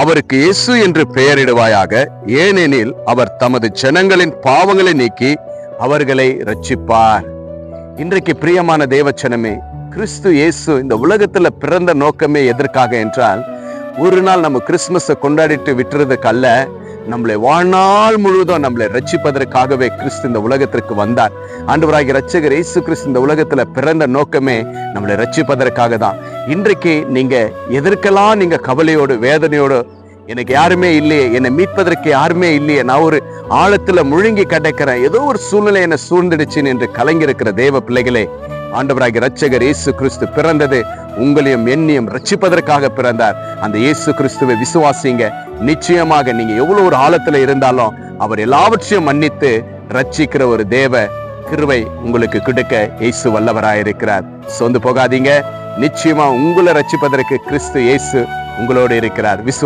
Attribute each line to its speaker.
Speaker 1: அவருக்கு இயேசு என்று பெயரிடுவாயாக ஏனெனில் அவர் தமது ஜனங்களின் பாவங்களை நீக்கி அவர்களை ரட்சிப்பார் இன்றைக்கு பிரியமான தேவச்சனமே கிறிஸ்து இயேசு இந்த உலகத்துல பிறந்த நோக்கமே எதற்காக என்றால் ஒரு நாள் நம்ம கிறிஸ்துமஸை கொண்டாடிட்டு விட்டுறதுக்கு அல்ல நம்மளை வாழ்நாள் முழுவதும் நம்மளை ரட்சிப்பதற்காகவே கிறிஸ்து இந்த உலகத்திற்கு வந்தார். ஆண்டவராகிய ரட்சகர் இயேசு கிறிஸ்து இந்த உலகத்துல பிறந்த நோக்கமே நம்மளை ரட்சிப்பதற்காக தான். இன்றைக்கு நீங்க எதற்கெல்லாம் நீங்க கவலையோடு வேதனையோடு எனக்கு யாருமே இல்லையே என்னை மீட்பதற்கு யாருமே இல்லையே நான் ஒரு ஆழத்துல முழுங்கி கிடைக்கிறேன் ஏதோ ஒரு சூழ்நிலை என்னை சூழ்ந்துடுச்சுன்னு என்று கலங்கியிருக்கிற தேவ பிள்ளைகளே ஆண்டவராகிய ரட்சகர் இயேசு கிறிஸ்து பிறந்தது உங்களையும் என்னையும் ரட்சிப்பதற்காக பிறந்தார். அந்த இயேசு கிறிஸ்துவை விசுவாசிங்க. நிச்சயமாக நீங்க எவ்வளவு ஒரு ஆழத்துல இருந்தாலும் அவர் எல்லாவற்றையும் மன்னித்து ரட்சிக்கிற ஒரு தேவ கிருவை உங்களுக்கு கிடைக்க இயேசு வல்லவராயிருக்கிறார். சொந்து போகாதீங்க. நிச்சயமா உங்களை ரட்சிப்பதற்கு கிறிஸ்து இயேசு உங்களோடு இருக்கிறார். விசுவ